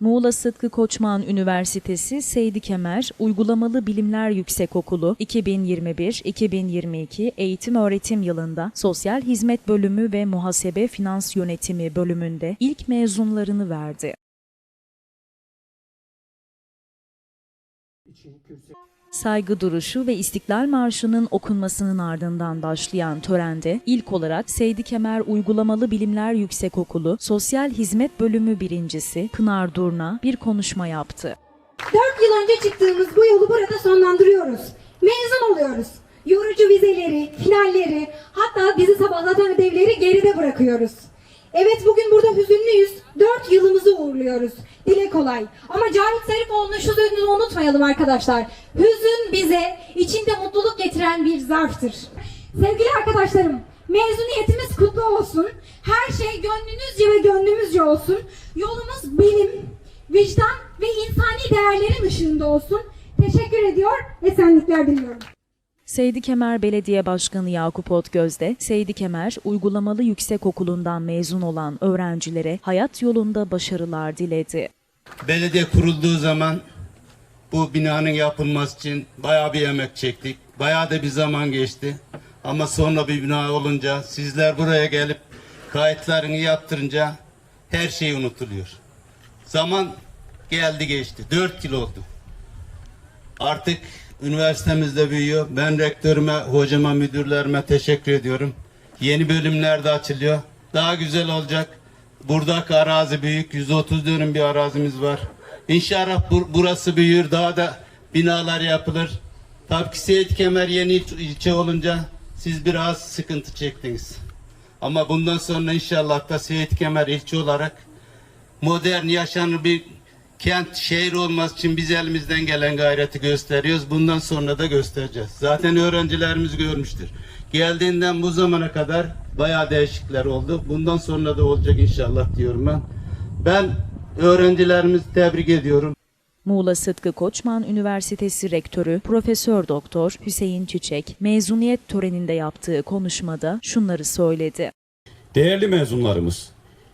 Muğla Sıtkı Koçman Üniversitesi Seydi Kemer Uygulamalı Bilimler Yüksekokulu 2021-2022 eğitim öğretim yılında Sosyal Hizmet Bölümü ve Muhasebe Finans Yönetimi bölümünde ilk mezunlarını verdi. Saygı duruşu ve İstiklal Marşı'nın okunmasının ardından başlayan törende ilk olarak Seydi Kemer Uygulamalı Bilimler Yüksekokulu Sosyal Hizmet Bölümü birincisi Pınar Durna bir konuşma yaptı. 4 yıl önce çıktığımız bu yolu burada sonlandırıyoruz. Mezun oluyoruz. Yorucu vizeleri, finalleri, hatta bizi sabahlatan ödevleri geride bırakıyoruz. Evet bugün burada hüzünlüyüz. 4 yılımızı uğurluyoruz. Dile kolay. Ama Cahit Zarifoğlu'nun şu sözünü unutmayalım arkadaşlar. Hüzün bize içinde mutluluk getiren bir zarftır. Sevgili arkadaşlarım, mezuniyetimiz kutlu olsun. Her şey gönlünüzce ve gönlümüzce olsun. Yolumuz bilim, vicdan ve insani değerlerin ışığında olsun. Teşekkür ediyor, esenlikler diliyorum. Seydi Kemer Belediye Başkanı Yakup Otgöz de Seydi Kemer Uygulamalı Yüksekokulu'ndan mezun olan öğrencilere hayat yolunda başarılar diledi. Belediye kurulduğu zaman bu binanın yapılması için bayağı bir emek çektik. Bayağı da bir zaman geçti. Ama sonra bir bina olunca sizler buraya gelip kayıtlarını yaptırınca her şey unutuluyor. Zaman geldi geçti. Dört yıl oldu. Artık üniversitemiz de büyüyor. Ben rektörüme, hocama, müdürlerime teşekkür ediyorum. Yeni bölümler de açılıyor. Daha güzel olacak. Buradaki arazi büyük. 130 dönüm bir arazimiz var. İnşallah bur- burası büyür. Daha da binalar yapılır. Tabii ki Seyit Kemer yeni il- ilçe olunca siz biraz sıkıntı çektiniz. Ama bundan sonra inşallah da Seyit Kemer ilçe olarak modern yaşanır bir kent şehir olması için biz elimizden gelen gayreti gösteriyoruz. Bundan sonra da göstereceğiz. Zaten öğrencilerimiz görmüştür. Geldiğinden bu zamana kadar bayağı değişiklikler oldu. Bundan sonra da olacak inşallah diyorum ben. Ben öğrencilerimizi tebrik ediyorum. Muğla Sıtkı Koçman Üniversitesi Rektörü Profesör Doktor Hüseyin Çiçek mezuniyet töreninde yaptığı konuşmada şunları söyledi. Değerli mezunlarımız,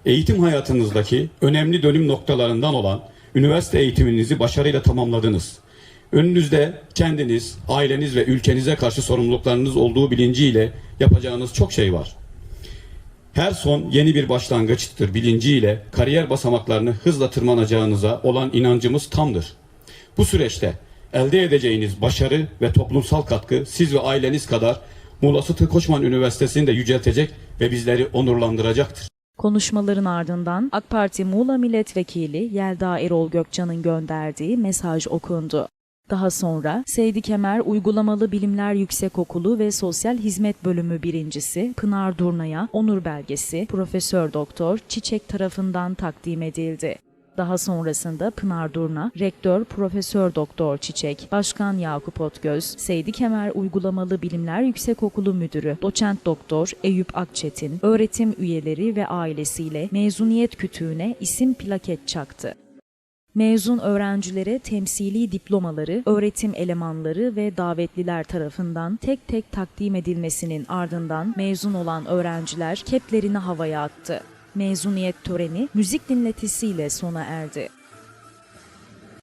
eğitim hayatınızdaki önemli dönüm noktalarından olan üniversite eğitiminizi başarıyla tamamladınız. Önünüzde kendiniz, aileniz ve ülkenize karşı sorumluluklarınız olduğu bilinciyle yapacağınız çok şey var. Her son yeni bir başlangıçtır bilinciyle kariyer basamaklarını hızla tırmanacağınıza olan inancımız tamdır. Bu süreçte elde edeceğiniz başarı ve toplumsal katkı siz ve aileniz kadar Muğla Sıtkı Koçman Üniversitesi'ni de yüceltecek ve bizleri onurlandıracaktır. Konuşmaların ardından AK Parti Muğla Milletvekili Yelda Erol Gökcan'ın gönderdiği mesaj okundu. Daha sonra Seydi Kemer Uygulamalı Bilimler Yüksekokulu ve Sosyal Hizmet Bölümü birincisi Pınar Durna'ya onur belgesi Profesör Doktor Çiçek tarafından takdim edildi. Daha sonrasında Pınar Durna, Rektör Profesör Doktor Çiçek, Başkan Yakup Otgöz, Seydi Kemer Uygulamalı Bilimler Yüksekokulu Müdürü Doçent Doktor Eyüp Akçetin, öğretim üyeleri ve ailesiyle mezuniyet kütüğüne isim plaket çaktı. Mezun öğrencilere temsili diplomaları, öğretim elemanları ve davetliler tarafından tek tek takdim edilmesinin ardından mezun olan öğrenciler keplerini havaya attı. Mezuniyet töreni müzik dinletisiyle sona erdi.